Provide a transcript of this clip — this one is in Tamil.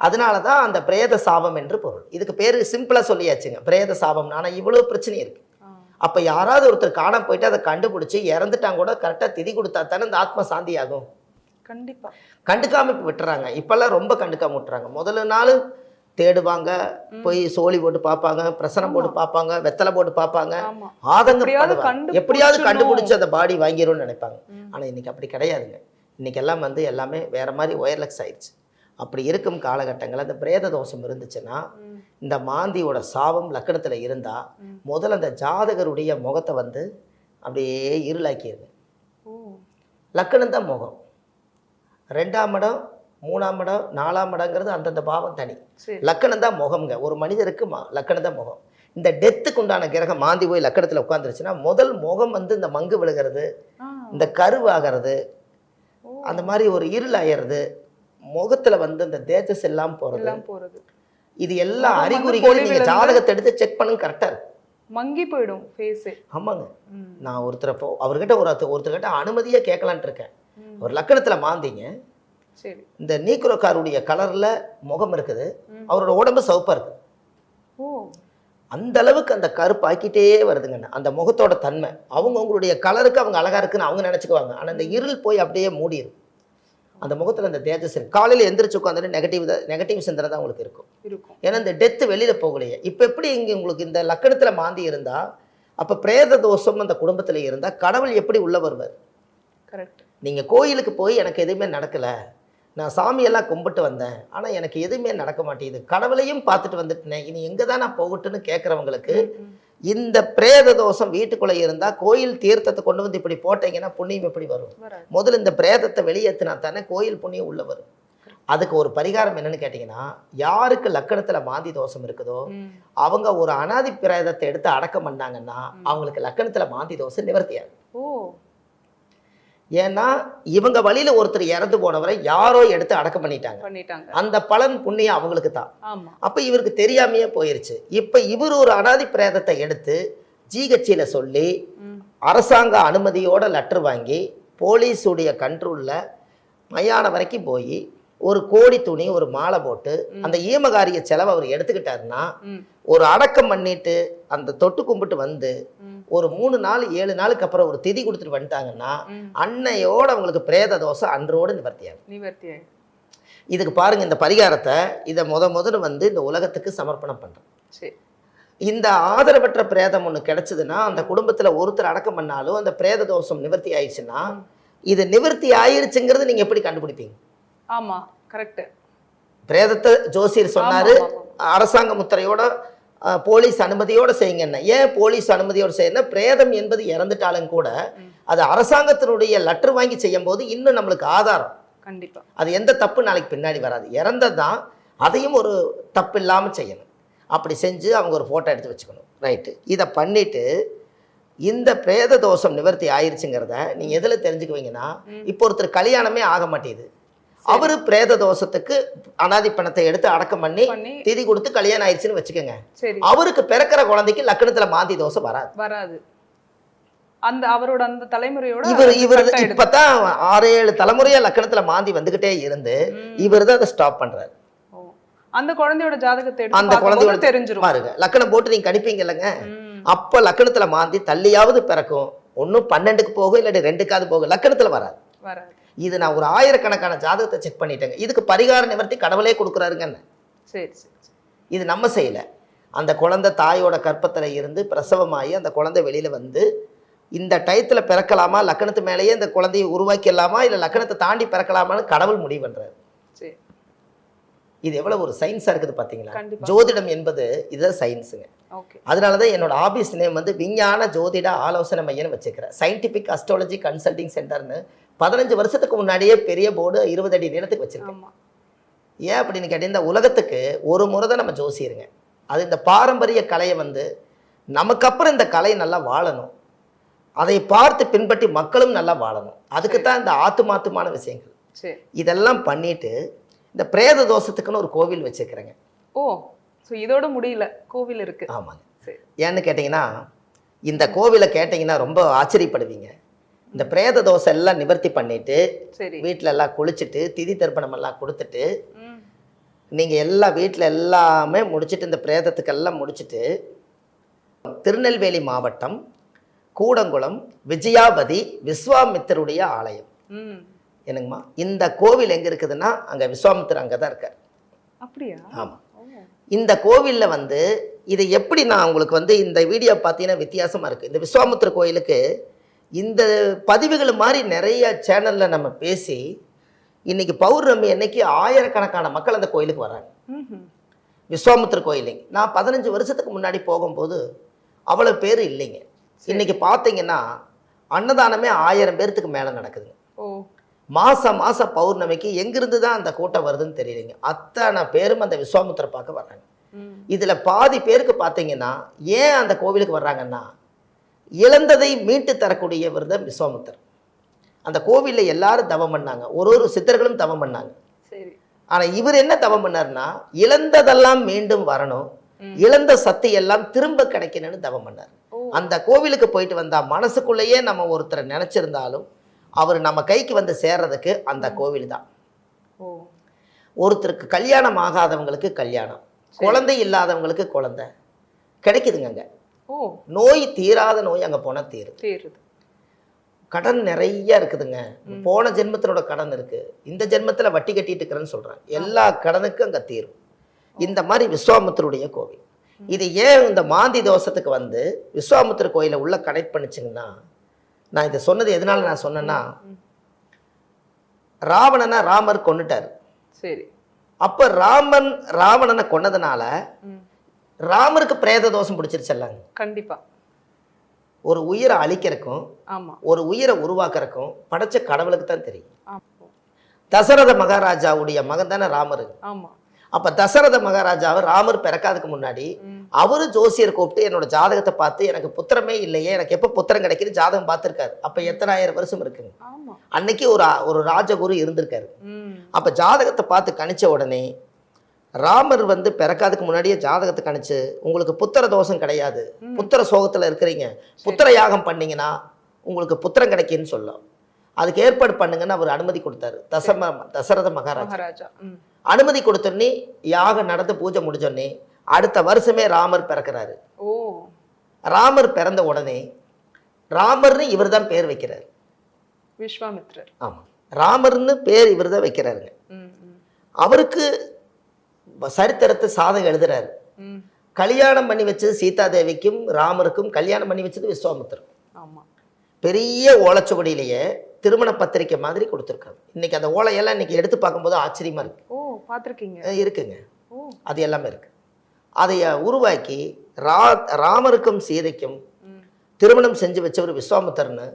அதனால தான் அந்த பிரேத சாபம் என்று பொருள். இதுக்கு பேர் சிம்பிளாக சொல்லியாச்சுங்க. பிரேத சாபம்னா. ஆனால் இவ்வளோ பிரச்சனை இருக்கு. ஆ. அப்போ யாராவது ஒருத்தர் காணாம போயிட்டு அதை கண்டுபிடிச்சி இறந்துட்டாங்க கூட கரெக்டாக திதி கொடுத்தா தானே இந்த ஆத்மா சாந்தி ஆகும். கண்டிப்பா. கண்டுக்காம இப்போ விட்டுறாங்க. இப்போல்லாம் ரொம்ப கண்டுக்காம விட்டுறாங்க. முதல்ல நாள் தேடுவாங்க. போய் சோழி போட்டு பார்ப்பாங்க பிரசனம் போட்டு பார்ப்பாங்க வெத்தலை போட்டு பார்ப்பாங்க. ஆதங்கம் எப்படியாவது. கண்டுபிடிச்சு அந்த பாடி வாங்கிரும்னு நினைப்பாங்க. ஆனால் இன்னைக்கு அப்படி கிடையாதுங்க. இன்னைக்கு எல்லாம் வந்து எல்லாமே வேற மாதிரி ஒயர்லெஸ் ஆயிடுச்சு. அப்படி இருக்கும் காலகட்டங்களில் அந்த பிரேத தோஷம் இருந்துச்சுன்னா. இந்த மாந்தியோட சாபம் லக்கணத்தில் இருந்தால். முதல்ல அந்த ஜாதகருடைய முகத்தை வந்து அப்படியே இருளாக்கிடுங்க ஓ லக்கணம் தான் முகம் ரெண்டாம் இடம் மூணாம் இடம் நாலாம் இடங்கிறது அந்தந்த பாவம் தனி லக்கணம் தான் முகம்ங்க ஒரு மனிதருக்கு மா லக்கணம் தான் முகம் இந்த டெத்துக்கு உண்டான கிரகம் மாந்தி போய் லக்கணத்தில் உட்காந்துருச்சுன்னா முதல் முகம் வந்து இந்த மங்கு விழுகிறது. இந்த கருவாகிறது. அந்த மாதிரி ஒரு இருள் ஆயிடுறது முகத்தில் வந்து இந்த தேஜஸ் எல்லாம் போகிறது போறது. இது எல்லா அறிகுறிகளும் நீங்கள் பொலிவிழந்து- ஜாதகத்தை எடுத்து செக் பண்ணுங்க கரெக்டாக இருக்கும் மங்கி போயிடும் ஃபேஸே ஆமாங்க. நான் ஒருத்தரை போ அவர்கிட்ட ஒரு ஒருத்தர்கிட்ட அனுமதியே கேட்கலான்ட்டு இருக்கேன். ஒரு லக்கணத்தில் மாந்திங்க. சரி. இந்த நீக்குரோக்காருடைய கலரில் முகம் இருக்குது. அவரோட உடம்பு சிவப்பாக இருக்குது ஓ. அந்த அளவுக்கு அந்த கருப்பாக்கிட்டே வருதுங்க. அந்த முகத்தோட தன்மை. அவங்க அவங்களுடைய கலருக்கு அவங்க அழகா இருக்குன்னு அவங்க நினச்சிக்குவாங்க. ஆனால் அந்த இருள் போய் அப்படியே மூடிடும் அந்த முகத்தில் அந்த தேஜஸ் இருக்கு. காலையில் எந்திரிச்சு உட்காந்துட்டு நெகட்டிவ் நெகட்டிவ் சிந்தனை தான் உங்களுக்கு இருக்கும். இருக்கும். ஏன்னா இந்த டெத்து வெளியில் போகலையே. இப்போ எப்படி இங்கே உங்களுக்கு இந்த லக்கணத்தில் மாந்தி இருந்தால் அப்போ பிரேத தோஷம் அந்த குடும்பத்தில் இருந்தால் கடவுள் எப்படி உள்ள வருவார்? கரெக்ட் நீங்கள் கோயிலுக்கு போய் எனக்கு எதுவுமே நடக்கலை. நான் சாமியெல்லாம் கும்பிட்டு வந்தேன். ஆனால் எனக்கு எதுவுமே நடக்க மாட்டேங்குது. கடவுளையும் பார்த்துட்டு வந்துட்டேன். இனி எங்கே தான் நான் போகட்டுன்னு கேட்குறவங்களுக்கு இந்த பிரேத தோஷம் வீட்டுக்குள்ளே இருந்தால் கோயில் தீர்த்தத்தை கொண்டு வந்து இப்படி போட்டீங்கன்னா புண்ணியம் எப்படி வரும்? முதல்ல இந்த பிரேதத்தை வெளியேற்றினா தானே கோயில் புண்ணியம் உள்ள வரும். அதுக்கு ஒரு பரிகாரம் என்னன்னு கேட்டிங்கன்னா யாருக்கு லக்கணத்தில் மாந்தி தோஷம் இருக்குதோ. அவங்க ஒரு அனாதி பிரேதத்தை எடுத்து அடக்கம் பண்ணாங்கன்னா அவங்களுக்கு லக்கணத்தில் மாந்தி தோஷம் நிவர்த்தியாகும். ஏன்னா இவங்க வழியில் ஒருத்தர் இறந்து போனவரை யாரோ எடுத்து அடக்கம் பண்ணிட்டாங்க பண்ணிட்டாங்க அந்த பலன் புண்ணியம் அவங்களுக்கு தான் அப்போ இவருக்கு தெரியாமையே போயிருச்சு இப்போ இவர் ஒரு அனாதி பிரேதத்தை எடுத்து ஜிஹெச்சியில் சொல்லி. அரசாங்க அனுமதியோட லெட்டர் வாங்கி போலீஸுடைய கண்ட்ரோலில் மயான வரைக்கும் போய் ஒரு கோடி துணி ஒரு மாலை போட்டு அந்த ஈமகாரிய செலவை அவர் எடுத்துக்கிட்டாருன்னா. ஒரு அடக்கம் பண்ணிட்டு அந்த தொட்டு கும்பிட்டு வந்து. ஒரு மூணு நாள் ஏழு நாளுக்கு அப்புறம் ஒரு திதி கொடுத்துட்டு வந்துட்டாங்கன்னா. அன்னையோட அவங்களுக்கு பிரேத தோஷம் அன்றோடு நிவர்த்தியாகும். நிவர்த்தி ஆயிடும் இதுக்கு பாருங்க இந்த பரிகாரத்தை இதை முத முதல்ல வந்து இந்த உலகத்துக்கு சமர்ப்பணம் பண்றேன் சரி. இந்த ஆதரவற்ற பிரேதம் ஒன்று கிடைச்சதுன்னா அந்த குடும்பத்தில் ஒருத்தர் அடக்கம் பண்ணாலும் அந்த பிரேத தோஷம் நிவர்த்தி ஆயிடுச்சுன்னா இது நிவர்த்தி ஆயிருச்சுங்கிறது நீங்கள் எப்படி கண்டுபிடிப்பீங்க? ஆமா கரெக்ட் பிரேதத்தை ஜோசியர் சொன்னாரு. அரசாங்க முத்திரையோட போலீஸ் அனுமதியோட செய்யுங்கன்னு ஏன் போலீஸ் அனுமதியோட செய்யணும் பிரேதம் என்பது இறந்துட்டாலும் கூட. அது அரசாங்கத்தினுடைய லெட்டர் வாங்கி செய்யும் போது இன்னும் நம்மளுக்கு ஆதாரம். கண்டிப்பா. அது எந்த தப்பு நாளைக்கு பின்னாடி வராது. இறந்தது தான் அதையும் ஒரு தப்பு இல்லாமல் செய்யணும். அப்படி செஞ்சு அவங்க ஒரு ஃபோட்டோ எடுத்து வச்சுக்கணும். ரைட்டு இதை பண்ணிட்டு இந்த பிரேத தோஷம் நிவர்த்தி ஆயிருச்சுங்கிறத நீங்கள் எதில் தெரிஞ்சுக்குவீங்கன்னா. இப்போ ஒருத்தர் கல்யாணமே ஆக மாட்டேங்குது. அவரு பிரேத தோஷத்துக்கு அனாதி பணத்தை எடுத்து அடக்கம் பண்ணி திதி கொடுத்து கல்யாணம் ஆயிடுச்சுன்னு வச்சுக்கோங்க. அவருக்கு பிறக்கிற குழந்தைக்கு லக்கணத்துல மாந்தி தோஷம் வராது. வராது. அந்த அவரோட அந்த தலைமுறையோட இவர் இவர். இப்பதான் ஆறு ஏழு தலைமுறையா லக்கணத்துல மாந்தி வந்துகிட்டே இருந்து. இவர் தான் அதை ஸ்டாப் பண்றாரு. அந்த குழந்தையோட ஜாதகத்தை அந்த குழந்தையோட தெரிஞ்சிரும். பாருங்க லக்கணம் போட்டு நீங்க கணிப்பீங்க இல்லைங்க. அப்ப லக்கணத்துல மாந்தி தள்ளியாவது பிறக்கும். ஒன்றும் பன்னெண்டுக்கு போகும் இல்லாட்டி ரெண்டுக்காவது போகும். லக்கணத்துல வராது. வராது. இது நான் ஒரு ஆயிரக்கணக்கான ஜாதகத்தை செக் பண்ணிட்டேங்க. இதுக்கு பரிகார நிவர்த்தி கடவுளே கொடுக்குறாருங்க சரி சரி. இது நம்ம செய்யல. அந்த குழந்தை தாயோட கற்பத்தில் இருந்து பிரசவமாகி அந்த குழந்தை வெளியில வந்து இந்த டயத்தில் பிறக்கலாமா? லக்கணத்து மேலேயே இந்த குழந்தையை உருவாக்கிடலாமா? இல்லை லக்கணத்தை தாண்டி பிறக்கலாமான்னு கடவுள் முடிவு பண்றாரு. சரி. இது எவ்வளவு ஒரு சயின்ஸாக இருக்குது பார்த்தீங்களா. ஜோதிடம் என்பது இதுதான் சயின்ஸுங்க அதனால தான் என்னோட ஆபீஸ் நேம் வந்து விஞ்ஞான ஜோதிட ஆலோசனை மையம்னு வச்சுக்கிறேன். சயின்டிஃபிக் அஸ்ட்ராலஜி கன்சல்டிங் சென்டர்னு பதினஞ்சு வருஷத்துக்கு முன்னாடியே பெரிய போர்டு இருபது அடி நீளத்துக்கு வச்சிருக்கேன். ஏன் அப்படின்னு கேட்டீங்கன்னா உலகத்துக்கு ஒரு முறை தான் நம்ம ஜோசியிருங்க. அது இந்த பாரம்பரிய கலையை வந்து நமக்கு அப்புறம் இந்த கலை நல்லா வாழணும். அதை பார்த்து பின்பற்றி மக்களும் நல்லா வாழணும். அதுக்கு தான் இந்த ஆத்துமாத்துமான விஷயங்கள். இதெல்லாம் பண்ணிட்டு இந்த பிரேத தோஷத்துக்குன்னு ஒரு கோவில் வச்சுக்கிறேங்க ஓ சோ இதோட முடியல. கோவில் இருக்கு. ஆமாங்க. சரி. ஏன்னு கேட்டிங்கன்னா இந்த கோவிலை கேட்டிங்கன்னா ரொம்ப ஆச்சரியப்படுவீங்க. இந்த பிரேத தோஷம் எல்லாம் நிவர்த்தி பண்ணிட்டு சரி. வீட்டில எல்லாம் குளிச்சுட்டு திதி தர்ப்பணம் எல்லாம் கொடுத்துட்டு நீங்கள் எல்லா வீட்டில் எல்லாமே முடிச்சிட்டு இந்த பிரேதத்துக்கெல்லாம் முடிச்சிட்டு திருநெல்வேலி மாவட்டம் கூடங்குளம் விஜயாபதி விஸ்வாமித்தருடைய ஆலயம். ம். என்னங்கம்மா? இந்த கோவில் எங்கே இருக்குதுன்னா அங்கே விஸ்வாமித்தர் அங்கே தான் இருக்கார். அப்படியா? ஆமாம். இந்த கோவிலில் வந்து இது எப்படி நான் உங்களுக்கு வந்து இந்த வீடியோ பார்த்தீங்கன்னா வித்தியாசமாக இருக்குது இந்த விஸ்வாமித்திர கோயிலுக்கு இந்த பதிவுகள் மாதிரி நிறைய சேனலில் நம்ம பேசி இன்னைக்கு பௌர்ணமி அன்னைக்கு ஆயிரக்கணக்கான மக்கள் அந்த கோயிலுக்கு வராங்க. விஸ்வாமித்திர கோயிலுங்க நான் பதினஞ்சு வருஷத்துக்கு முன்னாடி போகும்போது அவ்வளோ பேர் இல்லைங்க. இன்னைக்கு பார்த்தீங்கன்னா அன்னதானமே ஆயிரம் பேர்த்துக்கு மேலே நடக்குதுங்க. ஓ. மாதம் மாதம் பௌர்ணமிக்கு எங்கிருந்து தான் அந்த கூட்டம் வருதுன்னு தெரியலைங்க. அத்தனை பேரும் அந்த விஸ்வாமித்திர பார்க்க வர்றாங்க. இதில் பாதி பேருக்கு பார்த்தீங்கன்னா ஏன் அந்த கோவிலுக்கு வர்றாங்கன்னா இழந்ததை மீட்டு தரக்கூடியவர் தான் விஸ்வாமித்தர் அந்த கோவிலில் எல்லாரும் தவம் பண்ணாங்க. ஒரு ஒரு சித்தர்களும் தவம் பண்ணாங்க. ஆனால் இவர் என்ன தவம் பண்ணார்னா இழந்ததெல்லாம் மீண்டும் வரணும். இழந்த சக்தி எல்லாம் திரும்ப கிடைக்கணும்னு தவம் பண்ணார். அந்த கோவிலுக்கு போயிட்டு வந்தா மனசுக்குள்ளேயே நம்ம ஒருத்தரை நினைச்சிருந்தாலும் அவர் நம்ம கைக்கு வந்து சேர்றதுக்கு அந்த கோவில் தான் ஒருத்தருக்கு கல்யாணம் ஆகாதவங்களுக்கு கல்யாணம் குழந்தை இல்லாதவங்களுக்கு குழந்தை. கிடைக்குதுங்க நோய் தீராத நோய் அங்க போனா தீரும் தேருது. கடன் நிறைய இருக்குதுங்க. போன ஜென்மத்தினோட கடன் இருக்கு. இந்த ஜென்மத்துல வட்டி கட்டிட்டு இருக்கிறேன்னு சொல்றாங்க. எல்லா கடனுக்கும் அங்க தீரும். இந்த மாதிரி விஸ்வாமித்தருடைய கோவில். இது ஏன் இந்த மாந்தி தோஷத்துக்கு வந்து விஸ்வாமித்திர கோயிலை உள்ள கனெக்ட் பண்ணுச்சுங்கன்னா நான் இதை சொன்னது எதனால நான் சொன்னேன்னா. ராவணனை ராமர் கொன்னுட்டார். சரி. அப்ப ராமன் ராவணனை கொன்னதுனால ராமருக்கு பிரேத தோஷம் பிடிச்சிருச்சல்லாங்க கண்டிப்பா. ஒரு உயிரை அழிக்கிறக்கும் ஒரு உயிரை உருவாக்குறக்கும் படைச்ச கடவுளுக்கு தான் தெரியும். தசரத மகாராஜாவுடைய மகன் தானே ராமர்? ஆமா. அப்ப தசரத மகாராஜாவை ராமர் பிறக்காதுக்கு முன்னாடி அவரு ஜோசியர் கூப்பிட்டு என்னோட ஜாதகத்தை பார்த்து எனக்கு புத்திரமே இல்லையே எனக்கு எப்போ புத்திரம் கிடைக்குது ஜாதகம் பார்த்துருக்காரு. அப்ப எத்தனை ஆயிரம் வருஷம் இருக்குங்க. அன்னைக்கு ஒரு ஒரு ராஜகுரு இருந்திருக்காரு. அப்ப ஜாதகத்தை பார்த்து கணிச்ச உடனே ராமர் வந்து பிறக்காதுக்கு முன்னாடியே ஜாதகத்தை கணிச்சு உங்களுக்கு புத்திர தோஷம் கிடையாது. புத்திர சோகத்துல இருக்கிறீங்க. புத்திர யாகம் பண்ணீங்கன்னா உங்களுக்கு புத்திரம் கிடைக்குன்னு சொல்லும். அதுக்கு ஏற்பாடு பண்ணுங்கன்னு அவர் அனுமதி கொடுத்தாரு. தசம தசரத மகாராஜா. அனுமதி கொடுத்தோடனே யாகம் நடந்து பூஜை முடிஞ்சோடனே அடுத்த வருஷமே ராமர் பிறக்கிறாரு. ஓ. ராமர் பிறந்த உடனே ராமர்னு இவர் தான் பேர் வைக்கிறார். விஸ்வாமித்ரர். ஆமாம் ராமர்னு பேர் இவர் தான் வைக்கிறாருங்க. அவருக்கு சரித்திரத்தை சாதகம் எழுதுறாரு. கல்யாணம் பண்ணி வச்சது சீதாதேவிக்கும் ராமருக்கும் கல்யாணம் பண்ணி வச்சது விஸ்வாமித்திரர் ஆமா. பெரிய ஓலைச்சுவடியிலேயே திருமண பத்திரிக்கை மாதிரி கொடுத்துருக்காங்க. இன்னைக்கு அந்த ஓலையெல்லாம் இன்னைக்கு எடுத்து பார்க்கும்போது ஆச்சரியமா இருக்கு. பார்த்திருக்கீங்க இருக்குங்க. அது எல்லாமே இருக்கு. அதை உருவாக்கி ரா ராமருக்கும் சீதைக்கும் திருமணம் செஞ்சு வச்சவர் விஸ்வாமித்தர்னு